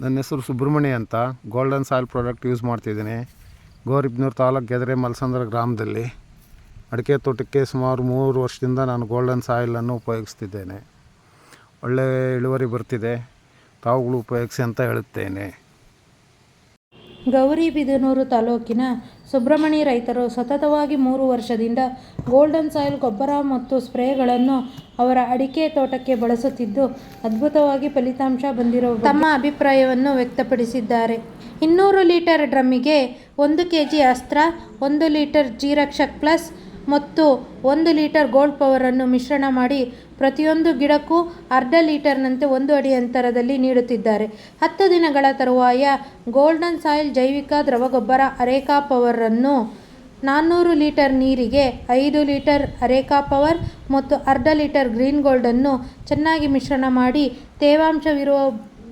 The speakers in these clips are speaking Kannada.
ನನ್ನ ಹೆಸರು ಸುಬ್ರಹ್ಮಣ್ಯ ಅಂತ. ಗೋಲ್ಡನ್ ಸಾಯಿಲ್ ಪ್ರಾಡಕ್ಟ್ ಯೂಸ್ ಮಾಡ್ತಿದ್ದೀನಿ. ಗೌರಿಬ್ನೂರು ತಾಲೂಕು ಗೆದರೆ ಮಲಸಂದ್ರ ಗ್ರಾಮದಲ್ಲಿ. ಅಡಿಕೆ ತೋಟಕ್ಕೆ ಸುಮಾರು ಮೂರು ವರ್ಷದಿಂದ ನಾನು ಗೋಲ್ಡನ್ ಸಾಯಿಲನ್ನು ಉಪಯೋಗಿಸ್ತಿದ್ದೇನೆ. ಒಳ್ಳೆಯ ಇಳುವರಿ ಬರ್ತಿದೆ. ತಾವುಗಳು ಉಪಯೋಗಿಸಿ ಅಂತ ಹೇಳುತ್ತೇನೆ. ಗೌರಿಬಿದನೂರು ತಾಲೂಕಿನ ಸುಬ್ರಹ್ಮಣಿ ರೈತರು ಸತತವಾಗಿ ಮೂರು ವರ್ಷದಿಂದ ಗೋಲ್ಡನ್ ಸಾಯಿಲ್ ಗೊಬ್ಬರ ಮತ್ತು ಸ್ಪ್ರೇಗಳನ್ನು ಅವರ ಅಡಿಕೆ ತೋಟಕ್ಕೆ ಬಳಸುತ್ತಿದ್ದು, ಅದ್ಭುತವಾಗಿ ಫಲಿತಾಂಶ ಬಂದಿರುವ ತಮ್ಮ ಅಭಿಪ್ರಾಯವನ್ನು ವ್ಯಕ್ತಪಡಿಸಿದ್ದಾರೆ. ಇನ್ನೂರು ಲೀಟರ್ ಡ್ರಮ್ಮಿಗೆ ಒಂದು ಕೆ ಜಿ ಅಸ್ತ್ರ, ಒಂದು ಲೀಟರ್ ಜೀರಕ್ಷಕ್ ಪ್ಲಸ್ ಮತ್ತು ಒಂದು ಲೀಟರ್ ಗೋಲ್ಡ್ ಪವರನ್ನು ಮಿಶ್ರಣ ಮಾಡಿ ಪ್ರತಿಯೊಂದು ಗಿಡಕ್ಕೂ ಅರ್ಧ ಲೀಟರ್ನಂತೆ ಒಂದು ಅಡಿ ಅಂತರದಲ್ಲಿ ನೀಡುತ್ತಿದ್ದಾರೆ. ಹತ್ತು ದಿನಗಳ ತರುವಾಯ ಗೋಲ್ಡನ್ ಸಾಯಿಲ್ ಜೈವಿಕ ದ್ರವಗೊಬ್ಬರ ಅರೇಕಾ ಪವರನ್ನು ನಾನ್ನೂರು ಲೀಟರ್ ನೀರಿಗೆ, ಐದು ಲೀಟರ್ ಅರೇಕಾ ಪವರ್ ಮತ್ತು ಅರ್ಧ ಲೀಟರ್ ಗ್ರೀನ್ ಗೋಲ್ಡನ್ನು ಚೆನ್ನಾಗಿ ಮಿಶ್ರಣ ಮಾಡಿ ತೇವಾಂಶವಿರುವ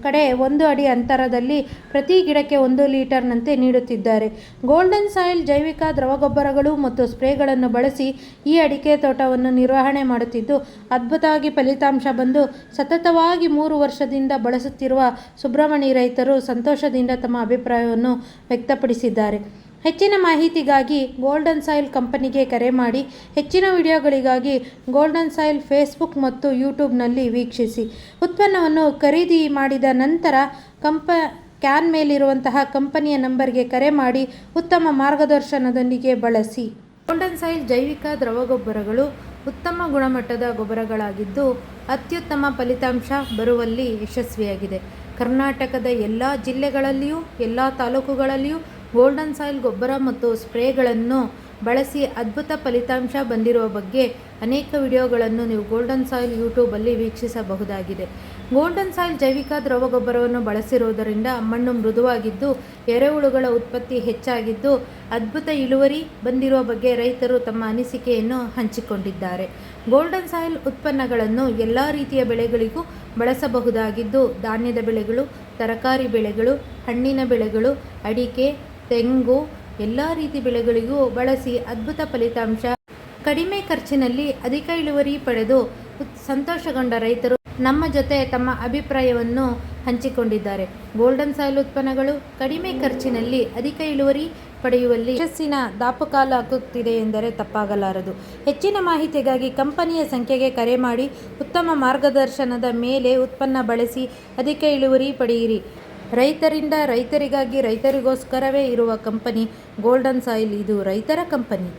ಕಡೆ ಒಂದು ಅಡಿ ಅಂತರದಲ್ಲಿ ಪ್ರತಿ ಗಿಡಕ್ಕೆ ಒಂದು ಲೀಟರ್ನಂತೆ ನೀಡುತ್ತಿದ್ದಾರೆ. ಗೋಲ್ಡನ್ ಸಾಯಿಲ್ ಜೈವಿಕ ದ್ರವಗೊಬ್ಬರಗಳು ಮತ್ತು ಸ್ಪ್ರೇಗಳನ್ನು ಬಳಸಿ ಈ ಅಡಿಕೆ ತೋಟವನ್ನು ನಿರ್ವಹಣೆ ಮಾಡುತ್ತಿದ್ದು, ಅದ್ಭುತವಾಗಿ ಫಲಿತಾಂಶ ಬಂದು ಸತತವಾಗಿ ಮೂರು ವರ್ಷದಿಂದ ಬಳಸುತ್ತಿರುವ ಸುಬ್ರಹ್ಮಣಿ ರೈತರು ಸಂತೋಷದಿಂದ ತಮ್ಮ ಅಭಿಪ್ರಾಯವನ್ನು ವ್ಯಕ್ತಪಡಿಸಿದ್ದಾರೆ. ಹೆಚ್ಚಿನ ಮಾಹಿತಿಗಾಗಿ ಗೋಲ್ಡನ್ ಸಾಯಿಲ್ ಕಂಪನಿಗೆ ಕರೆ ಮಾಡಿ ಹೆಚ್ಚಿನ ವಿಡಿಯೋಗಳಿಗಾಗಿ ಗೋಲ್ಡನ್ ಸಾಯಿಲ್ ಫೇಸ್ಬುಕ್ ಮತ್ತು ಯೂಟ್ಯೂಬ್ನಲ್ಲಿ ವೀಕ್ಷಿಸಿ. ಉತ್ಪನ್ನವನ್ನು ಖರೀದಿ ಮಾಡಿದ ನಂತರ ಕಂಪ, ಕ್ಯಾನ್ ಮೇಲಿರುವಂತಹ ಕಂಪನಿಯ ನಂಬರ್ಗೆ ಕರೆ ಮಾಡಿ ಉತ್ತಮ ಮಾರ್ಗದರ್ಶನದೊಂದಿಗೆ ಬಳಸಿ. ಗೋಲ್ಡನ್ ಸಾಯಿಲ್ ಜೈವಿಕ ದ್ರವಗೊಬ್ಬರಗಳು ಉತ್ತಮ ಗುಣಮಟ್ಟದ ಗೊಬ್ಬರಗಳಾಗಿದ್ದು ಅತ್ಯುತ್ತಮ ಫಲಿತಾಂಶ ಬರುವಲ್ಲಿ ಯಶಸ್ವಿಯಾಗಿದೆ. ಕರ್ನಾಟಕದ ಎಲ್ಲ ಜಿಲ್ಲೆಗಳಲ್ಲಿಯೂ, ಎಲ್ಲ ತಾಲೂಕುಗಳಲ್ಲಿಯೂ ಗೋಲ್ಡನ್ ಸಾಯಿಲ್ ಗೊಬ್ಬರ ಮತ್ತು ಸ್ಪ್ರೇಗಳನ್ನು ಬಳಸಿ ಅದ್ಭುತ ಫಲಿತಾಂಶ ಬಂದಿರುವ ಬಗ್ಗೆ ಅನೇಕ ವಿಡಿಯೋಗಳನ್ನು ನೀವು ಗೋಲ್ಡನ್ ಸಾಯಿಲ್ ಯೂಟ್ಯೂಬಲ್ಲಿ ವೀಕ್ಷಿಸಬಹುದಾಗಿದೆ. ಗೋಲ್ಡನ್ ಸಾಯಿಲ್ ಜೈವಿಕ ದ್ರವ ಗೊಬ್ಬರವನ್ನು ಬಳಸಿರುವುದರಿಂದ ಮಣ್ಣು ಮೃದುವಾಗಿದ್ದು, ಎರೆಹುಳುಗಳ ಉತ್ಪತ್ತಿ ಹೆಚ್ಚಾಗಿದ್ದು, ಅದ್ಭುತ ಇಳುವರಿ ಬಂದಿರುವ ಬಗ್ಗೆ ರೈತರು ತಮ್ಮ ಅನಿಸಿಕೆಯನ್ನು ಹಂಚಿಕೊಂಡಿದ್ದಾರೆ. ಗೋಲ್ಡನ್ ಸಾಯಿಲ್ ಉತ್ಪನ್ನಗಳನ್ನು ಎಲ್ಲ ರೀತಿಯ ಬೆಳೆಗಳಿಗೂ ಬಳಸಬಹುದಾಗಿದ್ದು, ಧಾನ್ಯದ ಬೆಳೆಗಳು, ತರಕಾರಿ ಬೆಳೆಗಳು, ಹಣ್ಣಿನ ಬೆಳೆಗಳು, ಅಡಿಕೆ ತೆಂಗು ಎಲ್ಲ ರೀತಿ ಬೆಳೆಗಳಿಗೂ ಬಳಸಿ ಅದ್ಭುತ ಫಲಿತಾಂಶ. ಕಡಿಮೆ ಖರ್ಚಿನಲ್ಲಿ ಅಧಿಕ ಇಳುವರಿ ಪಡೆದು ಸಂತೋಷಗೊಂಡ ರೈತರು ನಮ್ಮ ಜೊತೆ ತಮ್ಮ ಅಭಿಪ್ರಾಯವನ್ನು ಹಂಚಿಕೊಂಡಿದ್ದಾರೆ. ಗೋಲ್ಡನ್ ಸಾಯಿಲ್ ಉತ್ಪನ್ನಗಳು ಕಡಿಮೆ ಖರ್ಚಿನಲ್ಲಿ ಅಧಿಕ ಇಳುವರಿ ಪಡೆಯುವಲ್ಲಿ ಯಶಸ್ಸಿನ ದಾಪುಕಾಲಾಗುತ್ತಿದೆ ಎಂದರೆ ತಪ್ಪಾಗಲಾರದು. ಹೆಚ್ಚಿನ ಮಾಹಿತಿಗಾಗಿ ಕಂಪನಿಯ ಸಂಖ್ಯೆಗೆ ಕರೆ ಮಾಡಿ ಉತ್ತಮ ಮಾರ್ಗದರ್ಶನದ ಮೇಲೆ ಉತ್ಪನ್ನ ಬಳಸಿ ಅಧಿಕ ಇಳುವರಿ ಪಡೆಯಿರಿ. ರೈತರಿಂದ ರೈತರಿಗಾಗಿ ರೈತರಿಗೋಸ್ಕರವೇ ಇರುವ ಕಂಪನಿ ಗೋಲ್ಡನ್ ಸಾಯಿಲ್. ಇದು ರೈತರ ಕಂಪನಿ.